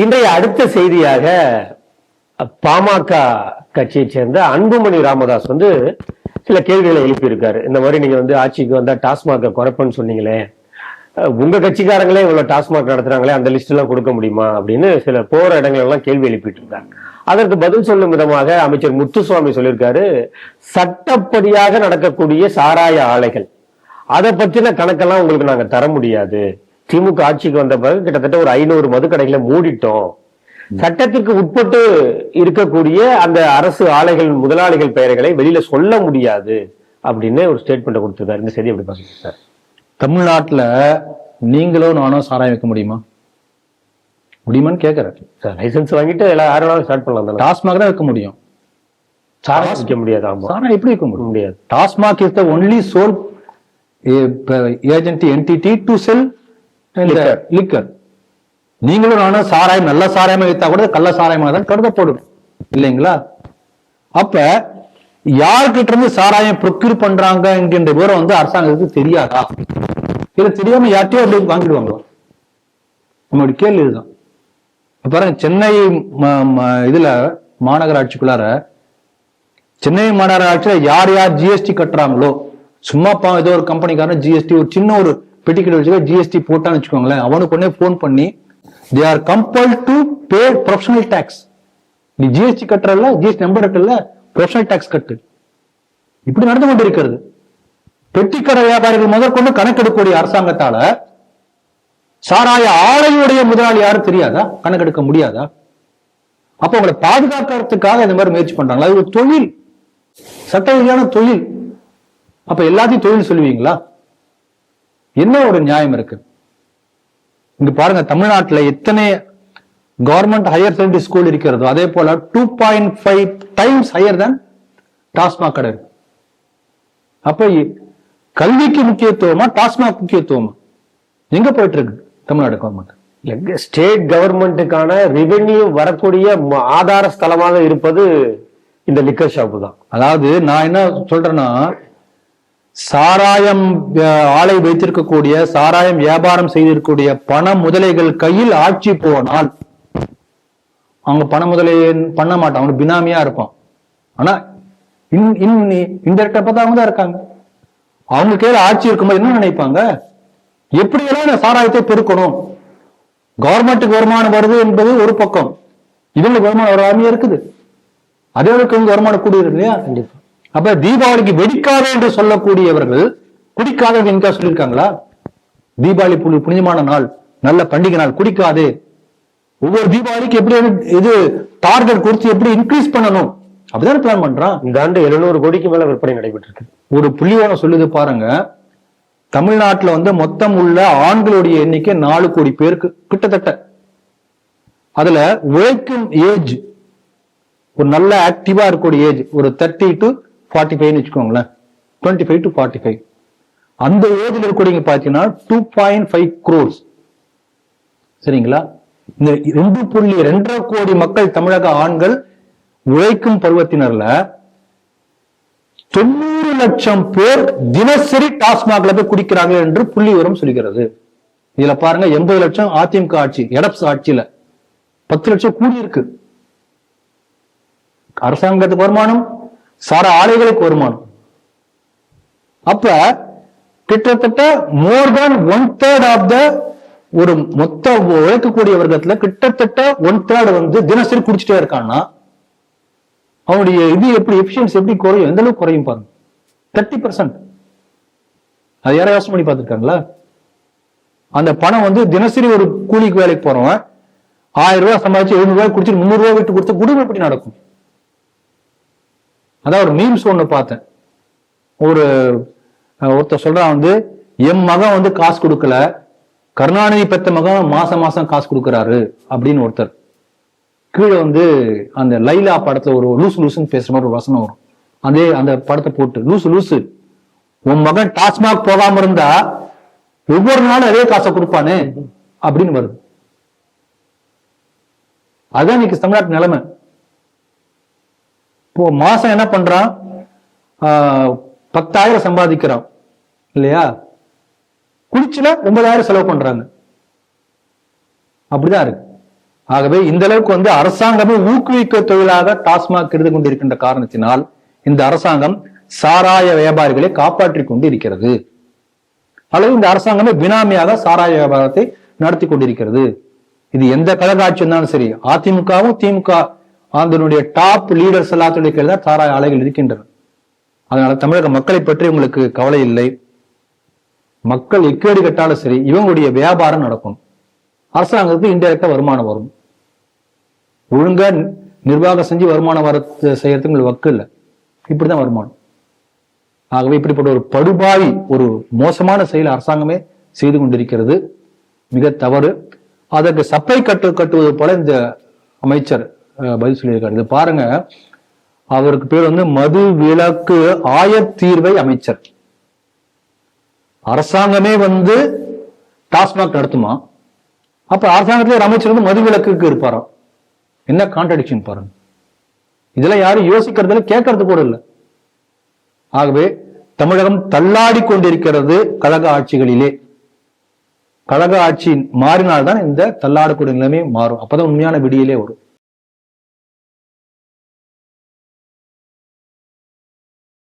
இன்றைய அடுத்த செய்தியாக பாமக கட்சியைச் சேர்ந்த அன்புமணி ராமதாஸ் வந்து சில கேள்விகளை எழுப்பியிருக்காரு. இந்த மாதிரி நீங்க வந்து ஆட்சிக்கு வந்தா டாஸ்மாக குறைப்பன்னு சொன்னீங்களே. உங்க கட்சிக்காரங்களே இவ்வளவு டாஸ்மாக் நடத்துறாங்களே அந்த லிஸ்ட் எல்லாம் கொடுக்க முடியுமா? அப்படின்னு சில போற இடங்கள் எல்லாம் கேள்வி எழுப்பிட்டு இருக்காங்க அதற்கு பதில் சொல்லும் விதமாக அமைச்சர் முத்துசுவாமி சொல்லியிருக்காரு சட்டப்படியாக நடக்கக்கூடிய சாராய ஆலைகள் அதை பற்றின கணக்கெல்லாம் உங்களுக்கு நாங்க தர முடியாது. திமுக ஆட்சிக்கு வந்த பிறகு கிட்டத்தட்ட ஒரு ஐநூறு மதுக்கடைகளை மூடிட்டோம். சட்டத்திற்கு உட்பட்டு இருக்கக்கூடிய அந்த அரசு ஆலைகள் முதலாளிகள் பெயர்களை வெளியில சொல்ல முடியாது அப்படின்னு ஒரு ஸ்டேட்மெண்ட் கொடுத்திருக்காரு இந்த செய்தி எப்படி பாக்குறீங்க சார்? தமிழ்நாட்டுல நீங்களோ நானோ சாராயம் வைக்க முடியுமா? முடியுமான்னு கேக்குறேன். சார் லைசன்ஸ் வாங்கிட்டு எல்லா யாரும் வேணாலும் ஸ்டார்ட் பண்ணலாம் டாஸ்மாக் தான் வைக்க முடியும். சாராயம் விற்க முடியாது ஆமா. சாராயம் எப்படி வைக்க முடியும்? முடியாது. TASMAC is the only sole agent entity to sell. Liquor நீங்களும் நானும் சாராயம் நல்ல சாராயமா வைத்தா கூட கள்ள சாராயமாக தான் கருதப்படும். இல்லைங்களா? அப்ப யார்கிட்ட இருந்து சாராயம் ப்ரொக்யூர் பண்றாங்க என்கின்ற விவரம் வந்து அரசாங்கத்துக்கு தெரியாதா? இது தெரியாம யார்ட்டையோ அப்படி வாங்கிடுவாங்க நம்மளுடைய கேள்வி இதுதான். பாருங்க சென்னை இதுல மாநகராட்சிக்குள்ளார சென்னை மாநகராட்சியில யார் யார் ஜிஎஸ்டி கட்டுறாங்களோ சும்மா ஏதோ ஒரு கம்பெனிக்காரன் ஜிஎஸ்டி ஒரு சின்ன ஒரு பெட்டிக்கெட் வச்சுக்க ஜிஎஸ்டி போட்டான்னு வச்சுக்கோங்களேன் அவனுக்கு உடனே ஃபோன் பண்ணி they are compel to pay professional tax நீ ஜிஎஸ்டி கட்டுறல ஜிஎஸ்டி நம்பர் கட்டல ப்ரொஃபஷனல் டேக்ஸ் கட்டு. இப்படி நடந்து கொண்டு இருக்கிறது. பெட்டிக்கடை வியாபாரிகள் முதற்கொண்டு கணக்கெடுக்கக்கூடிய அரசாங்கத்தால சாராய ஆலையுடைய முதலாளி யாரும் தெரியாதா? கணக்கெடுக்க முடியாதா? அப்ப உங்களை பாதுகாக்கிறதுக்காக இந்த மாதிரி முயற்சி பண்றாங்களா? அது ஒரு தொழில். சட்ட ரீதியான தொழில். அப்ப எல்லாத்தையும் தொழில் சொல்லுவீங்களா? என்ன ஒரு நியாயம் இருக்கு? இங்க பாருங்க தமிழ்நாட்டுல எத்தனை கவர்மெண்ட் ஹையர் செகண்டரி ஸ்கூல் இருக்கிறதோ அதே போல two point five times higher than TASMAC கடை இருக்கு. அப்ப கல்விக்கு முக்கியத்துவமா டாஸ்மாக் முக்கியத்துவமா? எங்க போயிட்டு இருக்கு தமிழ்நாடு கவர்மெண்ட் ஸ்டேட் கவர்மெண்ட்டுக்கான ரெவென்யூ வரக்கூடிய ஆதார ஸ்தலமாக இருப்பது இந்த லிக்கர் ஷாப்பு தான். அதாவது நான் என்ன சொல்றேன்னா சாராயம் ஆலை வைத்திருக்கக்கூடிய சாராயம் வியாபாரம் செய்திருக்கக்கூடிய பண முதலைகள் கையில் ஆட்சி போனால் அவங்க பண முதலையை பண்ண மாட்டான் அவங்க பினாமியா இருப்பான் ஆனா இன் இன் இன்டெரக்டா பார்த்தா அவங்க தான் இருக்காங்க. அவங்க கையில ஆட்சி இருக்கும்போது என்ன நினைப்பாங்க? எப்படியெல்லாம் இந்த சாராயத்தை பெருக்கணும்? கவர்மெண்ட்டுக்கு வருமானம் வருது என்பது ஒரு பக்கம். இவங்களுக்கு வருமானம் வராமையே இருக்குது. அதே அளவுக்கு இவங்க வருமானம் கூடியிருக்கு இல்லையா? கண்டிப்பா. அப்ப தீபாவளிக்கு வெடிக்காத என்று சொல்லக்கூடியவர்கள் குடிக்காத என்கா சொல்லியிருக்காங்களா? தீபாவளி புனி- புனிதமான நாள் நல்ல பண்டிகை நாள் குடிக்காதே. ஒவ்வொரு தீபாவளிக்கு எப்படி இது டார்கெட் கொடுத்து எப்படி இன்க்ரீஸ் பண்ணணும்? அப்படிதான் பிளான் பண்றான். இந்த ஆண்டு எழுநூறு கோடிக்கு மேல விற்பனை நடைபெற்று இருக்கு ஒரு புள்ளியோரம் சொல்லுது பாருங்க. தமிழ்நாட்டுல வந்து மொத்தம் உள்ள ஆண்களுடைய எண்ணிக்கை நாலு கோடி பேருக்கு கிட்டத்தட்ட. அதுல உழைக்கும் ஏஜ் ஒரு நல்ல ஆக்டிவா இருக்கக்கூடிய ஏஜ் ஒரு தேர்ட்டி டு ஃபார்ட்டி ஃபைவ்னு வச்சுக்கோங்களேன். Twenty five to forty five அந்த ஏஜ்ல இருக்கக்கூடிய பார்த்தீங்கன்னா டூ பாயிண்ட் ஃபைவ் க்ரோர்ஸ் சரிங்களா? இந்த ரெண்டு புள்ளி ரெண்டரை கோடி மக்கள் தமிழக ஆண்கள் உழைக்கும் பருவத்தினர்ல தொண்ணூறு லட்சம் பேர் தினசரி டாஸ்மாக்ல போய் குடிக்கிறாங்க என்று புள்ளி விவரம் சொல்கிறது. இதுல பாருங்க எண்பது லட்சம் அதிமுக ஆட்சி எடப்ஸ் ஆட்சியில பத்து லட்சம் கூடி இருக்கு. அரசாங்கத்துக்கு வருமானம் சார ஆலைகளுக்கு வருமானம். அப்ப கிட்டத்தட்ட more than one third of the ஒரு மொத்த உழைக்கக்கூடிய வர்க்கத்துல கிட்டத்தட்ட ஒன் தேர்ட் வந்து தினசரி குடிச்சிட்டே இருக்கான்னா அவனுடைய இது எப்படி எஃபிஷியன்சி எப்படி குறையும்? எந்த அளவுக்கு குறையும் பாருங்க. தேர்ட்டி பர்சன்ட் அது யாரும் யோசனை பண்ணி பார்த்துருக்காங்களா? அந்த பணம் வந்து தினசரி ஒரு கூலிக்கு வேலைக்கு போறவன் ஆயிரம் ரூபாய் சம்பாதிச்சு எழுநூறு ரூபாய் குடிச்சு முந்நூறு ரூபாய் விட்டு கொடுத்து குடும்பம் எப்படி நடக்கும்? அதான் ஒரு மீம்ஸ் ஒன்று பார்த்தேன். ஒரு ஒருத்தர் சொல்றான் வந்து என் மகன் வந்து காசு கொடுக்கல. கருணாநிதி பெத்த மகன் மாசம் மாசம் காசு கொடுக்குறாரு. அப்படின்னு ஒருத்தர். கீழே வந்து அந்த லைலா படத்துல ஒரு லூசு லூசுன்னு பேசுற மாதிரி ஒரு வசனம் வரும். அதே அந்த படத்தை போட்டு லூசு லூசு. உன் மகன் டாஸ்மாக் போகாம இருந்தா ஒவ்வொரு நாளும் அதே காசை கொடுப்பானே. அப்படின்னு வருது. அதான் இன்னைக்கு தமிழ்நாட்டு நிலைமை. இப்போ மாசம் என்ன பண்றான்? ஆஹ், பத்தாயிரம் சம்பாதிக்கிறான். இல்லையா? குளிச்சுல ஒன்பதாயிரம் செலவு பண்றாங்க. அப்படிதான் இருக்கு. ஆகவே இந்த அளவுக்கு வந்து அரசாங்கமே ஊக்குவிக்க தொழிலாக டாஸ்மாக் இருந்து கொண்டிருக்கின்ற காரணத்தினால் இந்த அரசாங்கம் சாராய வியாபாரிகளை காப்பாற்றிக் கொண்டு இருக்கிறது அல்லது இந்த அரசாங்கமே பினாமியாக சாராய வியாபாரத்தை நடத்தி கொண்டிருக்கிறது. இது எந்த கழக இருந்தாலும் சரி அதிமுகவும் திமுக அதனுடைய டாப் லீடர்ஸ் எல்லாத்துடைய கீழ் தான் சாராய ஆலைகள் இருக்கின்றன. அதனால தமிழக மக்களை பற்றி உங்களுக்கு கவலை இல்லை. மக்கள் எக்கேடு கட்டாலும் சரி இவங்களுடைய வியாபாரம் நடக்கும். அரசாங்கத்துக்கு இன்டெரக்டா வருமானம் வரும். ஒழுங்கா நிர்வாகம் செஞ்சு வருமானம் வர செய்யறதுக்கு உங்களுக்கு வக்கு இல்லை. இப்படிதான் வருமானம். ஆகவே இப்படிப்பட்ட ஒரு படுபாவி ஒரு மோசமான செயல் அரசாங்கமே செய்து கொண்டிருக்கிறது. மிக தவறு. அதற்கு சப்பை கட்டு கட்டுவது போல இந்த அமைச்சர் பதில் சொல்லியிருக்காரு. இது பாருங்க. அவருக்கு பேர் வந்து மது விலக்கு ஆயத்தீர்வை அமைச்சர். அரசாங்கமே வந்து டாஸ்மாக் நடத்துமா? அப்ப அரசாங்கத்திலே ஒரு அமைச்சர் வந்து மது விலக்குக்கு இருப்பாராம் என்ன கான்ட்ரடிக்ஷன் பாருங்க. இதெல்லாம் யாரும் யோசிக்கிறதுல கேட்கறது கூட இல்லை. ஆகவே தமிழகம் தள்ளாடி கொண்டிருக்கிறது கழக ஆட்சிகளிலே. கழக ஆட்சி மாறினால்தான் இந்த தள்ளாடக்கூடிய நிலைமை மாறும். அப்பதான் உண்மையான விடியிலே வரும்.